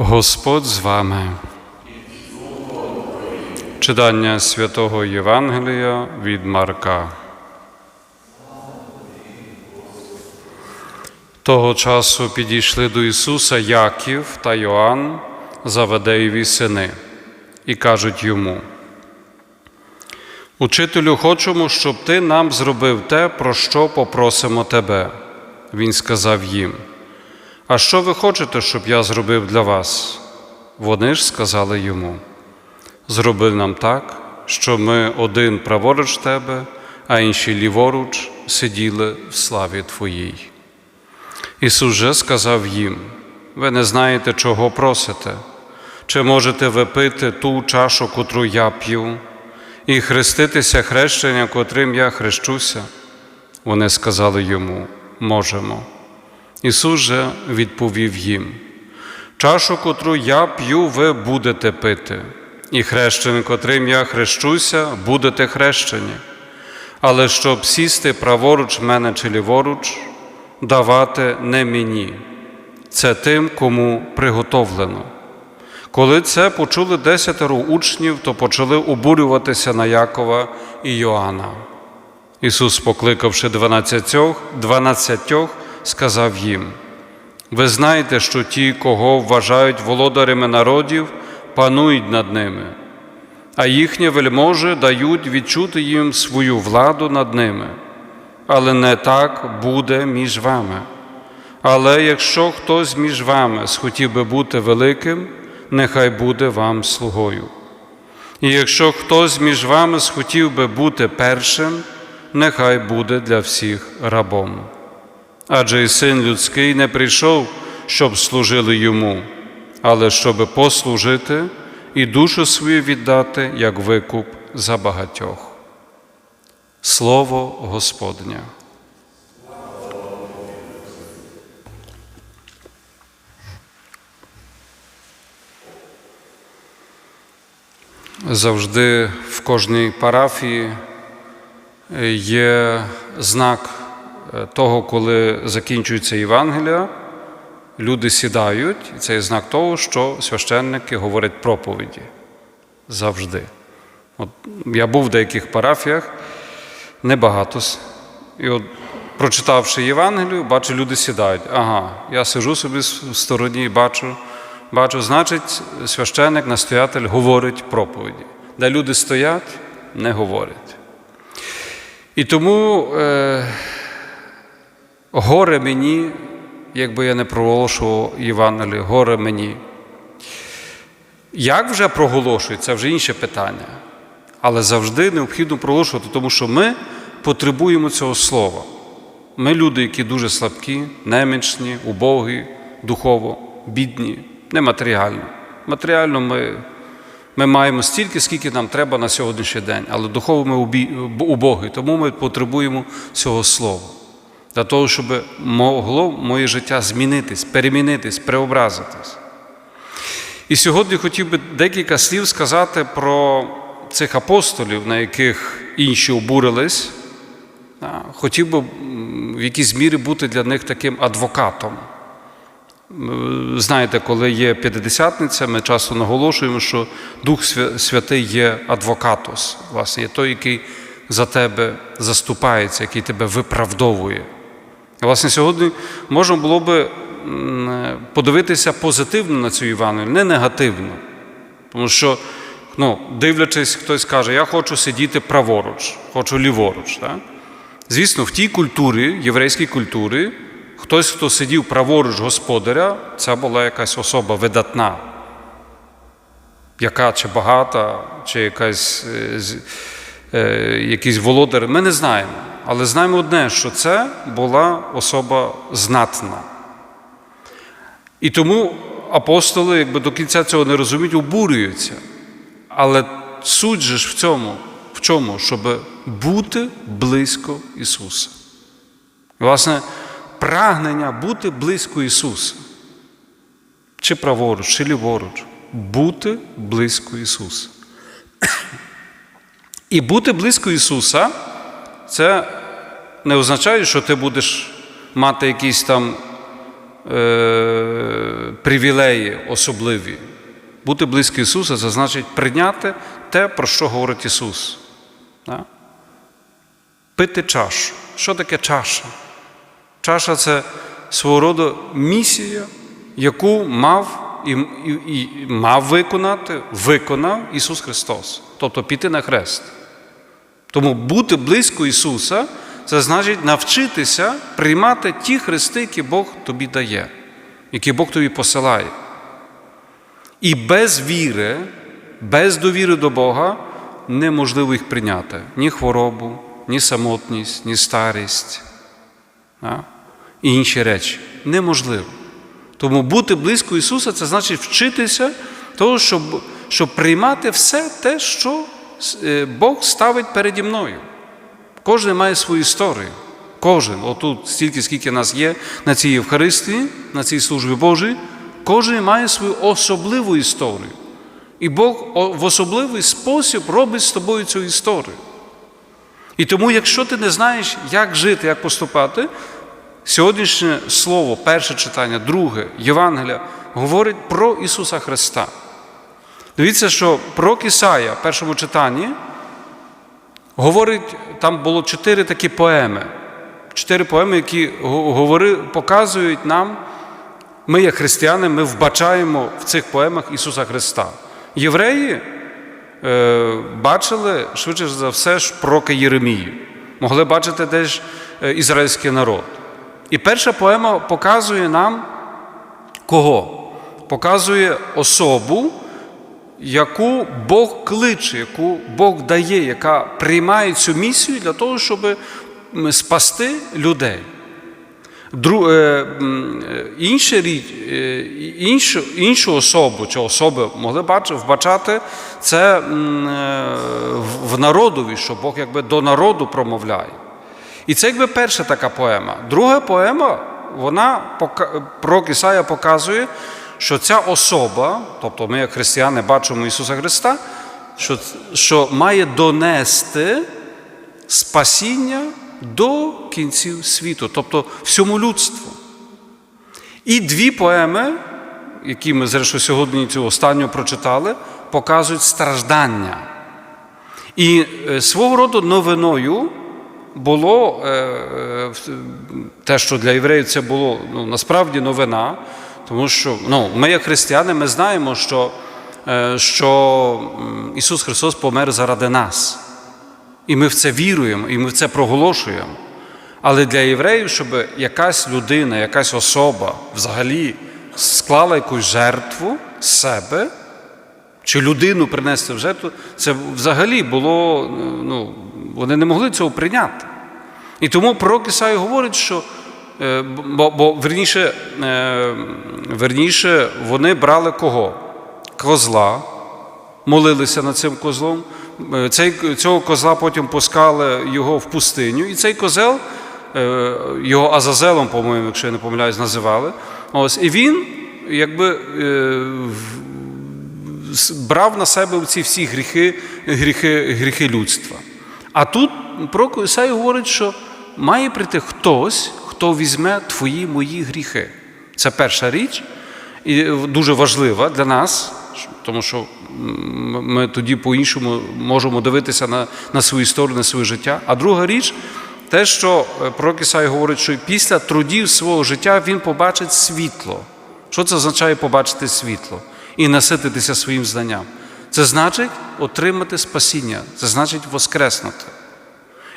Господь з вами. Читання святого Євангелія від Марка. Того часу підійшли до Ісуса Яків та Йоанн, Заведеєві сини, і кажуть йому: Учителю, хочемо, щоб ти нам зробив те, про що попросимо тебе. Він сказав їм. А що ви хочете, щоб я зробив для вас? Вони ж сказали йому: Зроби нам так, що ми один праворуч тебе, а інші ліворуч сиділи в славі Твоїй. Ісус же сказав їм: Ви не знаєте, чого просите, чи можете ви пити ту чашу, котру я п'ю, і хреститися хрещення, котрим я хрещуся? Вони сказали йому: Можемо. Ісус же відповів їм: Чашу, котру я п'ю, ви будете пити, і хрещення, котрим я хрещуся, будете хрещені. Але щоб сісти праворуч мене чи ліворуч, давати не мені, це тим, кому приготовлено. Коли це почули десятеро учнів, то почали обурюватися на Якова і Йоанна. Ісус, покликавши дванадцятьох, дванадцятьох, сказав їм: Ви знаєте, що ті, кого вважають володарями народів, панують над ними, а їхні вельможі дають відчути їм свою владу над ними. Але не так буде між вами. Але якщо хтось між вами схотів би бути великим, нехай буде вам слугою. І якщо хтось між вами схотів би бути першим, нехай буде для всіх рабом. Адже і син людський не прийшов, щоб служили йому, але щоб послужити і душу свою віддати як викуп за багатьох. Слово Господнє. Завжди в кожній парафії є знак того, коли закінчується Євангелія, люди сідають, і це є знак того, що священники говорять проповіді. Завжди. От Я був в деяких парафіях, небагато. І от, прочитавши Євангелію, бачу, люди сідають. Ага, я сижу собі в стороні і бачу, бачу, значить, священник, настоятель говорить проповіді. Де люди стоять, не говорять. І тому е, горе мені, якби я не проголошував Євангелію, горе мені. Як вже проголошують, це вже інше питання. Але завжди необхідно проголошувати, тому що ми потребуємо цього слова. Ми люди, які дуже слабкі, немічні, убогі, духово, бідні, нематеріально. Матеріально ми ми маємо стільки, скільки нам треба на сьогоднішній день, але духово ми убогі, тому ми потребуємо цього слова. Для того, щоб могло моє життя змінитись, перемінитись, преобразитись. І сьогодні хотів би декілька слів сказати про цих апостолів, на яких інші обурились. Хотів би в якійсь мірі бути для них таким адвокатом. Знаєте, коли є п'ятидесятниця, ми часто наголошуємо, що Дух Святий є адвокатос, власне, є той, який за тебе заступається, який тебе виправдовує. Власне, сьогодні можна було би подивитися позитивно на цю Євангелію, не негативно. Тому що, ну, дивлячись, хтось каже, я хочу сидіти праворуч, хочу ліворуч. Так? Звісно, в тій культурі, єврейській культурі, хтось, хто сидів праворуч господаря, це була якась особа видатна, яка чи багата, чи якась, якийсь володар, ми не знаємо. Але знаємо одне, що це була особа знатна. І тому апостоли, якби до кінця цього не розуміють, обурюються. Але суть же ж в цьому, в чому? Щоб бути близько Ісуса. Власне, прагнення бути близько Ісуса. Чи праворуч, чи ліворуч, бути близько Ісуса. І бути близько Ісуса це не означає, що ти будеш мати якісь там е, привілеї особливі. Бути близько Ісуса це значить прийняти те, про що говорить Ісус. Да? Пити чашу. Що таке чаша? Чаша це свого роду місія, яку мав і, і, і мав виконати, виконав Ісус Христос. Тобто піти на хрест. Тому бути близько Ісуса це значить навчитися приймати ті хрести, які Бог тобі дає, які Бог тобі посилає. І без віри, без довіри до Бога неможливо їх прийняти. Ні хворобу, ні самотність, ні старість і інші речі. Неможливо. Тому бути близько Ісуса це значить вчитися того, щоб, щоб приймати все те, що е, Бог ставить переді мною. Кожен має свою історію. Кожен, отут стільки, скільки нас є на цій Євхаристії, на цій службі Божій, кожен має свою особливу історію. І Бог в особливий спосіб робить з тобою цю історію. І тому, якщо ти не знаєш, як жити, як поступати, сьогоднішнє слово, перше читання, друге, Євангелія, говорить про Ісуса Христа. Дивіться, що пророк Ісая в першому читанні говорить, там було чотири такі поеми. Чотири поеми, які говори, показують нам, ми, як християни, ми вбачаємо в цих поемах Ісуса Христа. Євреї е, бачили швидше за все ж пророка Єремію, могли бачити теж е, ізраїльський народ. І перша поема показує нам кого? Показує особу, яку Бог кличе, яку Бог дає, яка приймає цю місію для того, щоб спасти людей. Дру, е, інша річ, е, іншу, іншу особу чи особи могли бачити, вбачати це е, в народові, що Бог якби до народу промовляє. І це якби перша така поема. Друга поема, вона про Ісая показує, що ця особа, тобто ми, як християни, бачимо Ісуса Христа, що, що має донести спасіння до кінців світу, тобто всьому людству. І дві поеми, які ми зрештою сьогодні цю останню прочитали, показують страждання. І свого роду новиною було те, що для євреїв це було ну, насправді новина, тому що ну, ми, як християни, ми знаємо, що, що Ісус Христос помер заради нас. І ми в це віруємо, і ми в це проголошуємо. Але для євреїв, щоб якась людина, якась особа взагалі склала якусь жертву себе, чи людину принести в жертву, це взагалі було, ну, вони не могли цього прийняти. І тому пророк Ісай говорить, що бо, бо верніше, верніше вони брали кого? Козла, молилися над цим козлом. Цей, Цього козла потім пускали його в пустиню, і цей козел, його Азазелом, по-моєму, якщо я не помиляюсь, називали. Ось, І він якби брав на себе ці всі гріхи, гріхи, гріхи людства. А тут про Ісай говорить, що має прийти хтось, хто візьме твої мої гріхи. Це перша річ, і дуже важлива для нас, тому що ми тоді по-іншому можемо дивитися на на свою історію, на своє життя. А друга річ, те, що пророк Ісай говорить, що після трудів свого життя він побачить світло. Що це означає побачити світло і насититися своїм знанням? Це значить отримати спасіння, це значить воскреснути.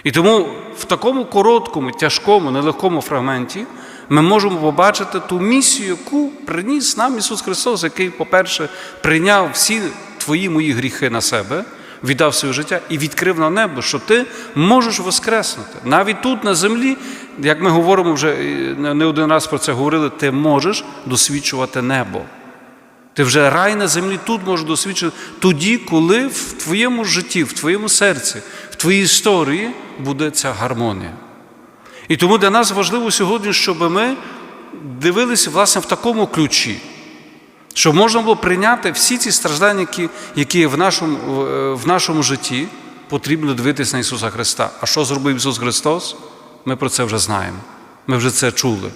І тому в такому короткому, тяжкому, нелегкому фрагменті ми можемо побачити ту місію, яку приніс нам Ісус Христос, який, по-перше, прийняв всі твої мої гріхи на себе, віддав своє життя і відкрив на небо, що ти можеш воскреснути. Навіть тут, на землі, як ми говоримо вже не один раз про це говорили, ти можеш досвідчувати небо. Ти вже рай на землі тут можеш досвідчити тоді, коли в твоєму житті, в твоєму серці, в твоїй історії буде ця гармонія. І тому для нас важливо сьогодні, щоб ми дивилися власне в такому ключі, щоб можна було прийняти всі ці страждання, які, які в нашому, в нашому житті, потрібно дивитися на Ісуса Христа. А що зробив Ісус Христос? Ми про це вже знаємо. Ми вже це чули.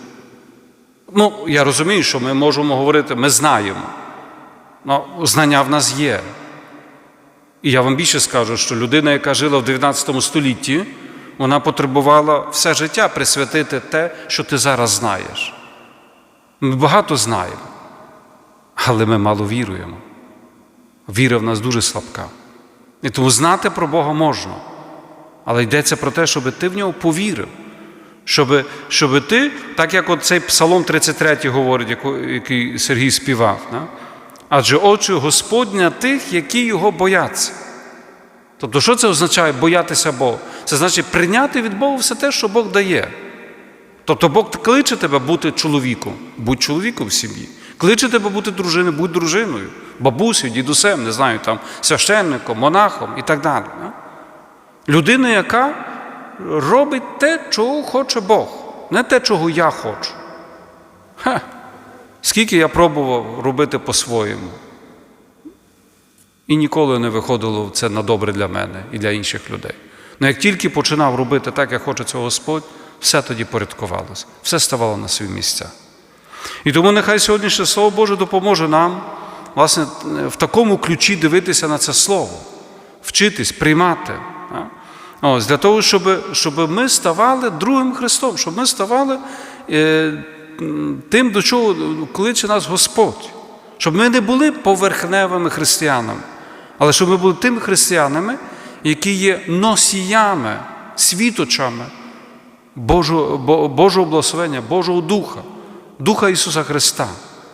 Ну, я розумію, що ми можемо говорити, ми знаємо. Ну, знання в нас є. І я вам більше скажу, що людина, яка жила в 19 столітті, вона потребувала все життя присвятити те, що ти зараз знаєш. Ми багато знаємо, але ми мало віруємо. Віра в нас дуже слабка. І тому знати про Бога можна. Але йдеться про те, щоб ти в нього повірив. Щоб, щоб ти, так як от цей Псалом 33 говорить, який Сергій співав, да? Адже очі Господня тих, які його бояться. Тобто, що це означає боятися Бога? Це значить прийняти від Бога все те, що Бог дає. Тобто Бог кличе тебе бути чоловіком, будь чоловіком в сім'ї. Кличе тебе бути дружиною, будь дружиною, бабусею, дідусем, не знаю, там, священником, монахом і так далі. да? Людина, яка робить те, чого хоче Бог, не те, чого я хочу. Ха. Скільки я пробував робити по-своєму. І ніколи не виходило це на добре для мене і для інших людей. Ну як тільки починав робити так, як хоче цього Господь, все тоді порядкувалося, все ставало на свої місця. І тому нехай сьогоднішнє Слово Боже допоможе нам, власне, в такому ключі дивитися на це Слово, вчитись, приймати. Ось, для того, щоб, щоб ми ставали другим Христом, щоб ми ставали е, тим, до чого кличе нас Господь. Щоб ми не були поверхневими християнами, але щоб ми були тими християнами, які є носіями, світочами Божого, Божого благословення, Божого Духа, Духа Ісуса Христа.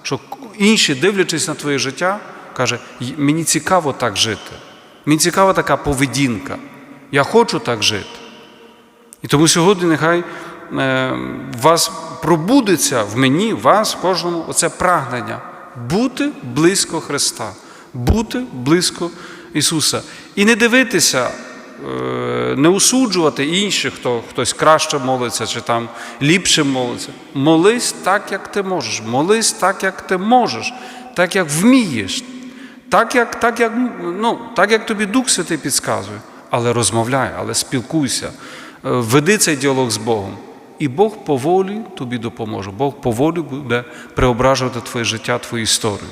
Що інші, дивлячись на твоє життя, каже, мені цікаво так жити. Мені цікава така поведінка. Я хочу так жити. І тому сьогодні нехай е, вас пробудеться в мені, вас, кожному, оце прагнення бути близько Христа, бути близько Ісуса. І не дивитися, е, не осуджувати інших, хто хтось краще молиться чи там ліпше молиться. Молись так, як ти можеш. Молись так, як ти можеш, так, як вмієш, так, як, так, як, ну, так, як тобі Дух Святий підказує. Але розмовляй, але спілкуйся, е, веди цей діалог з Богом. І Бог поволі тобі допоможе. Бог поволі буде преображувати твоє життя, твою історію.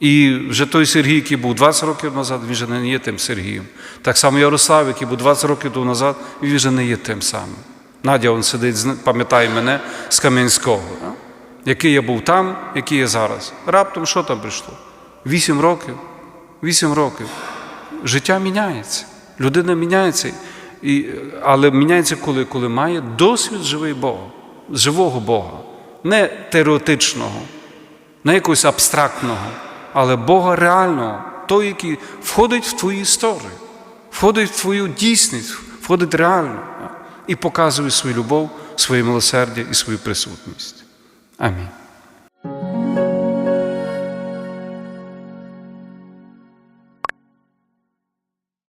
І вже той Сергій, який був 20 років назад, він вже не є тим Сергієм. Так само Ярослав, який був 20 років тому назад, він вже не є тим самим. Надя он сидить, пам'ятає мене з Кам'янського. Який я був там, який я зараз. Раптом що там прийшло? Вісім років. Вісім років. Життя міняється. Людина міняється. І, але міняється коли? Коли має досвід живий Бога, живого Бога, не теоретичного, не якогось абстрактного, але Бога реального, той, який входить в твою історію, входить в твою дійсність, входить реально і показує свою любов, своє милосердя і свою присутність. Амінь.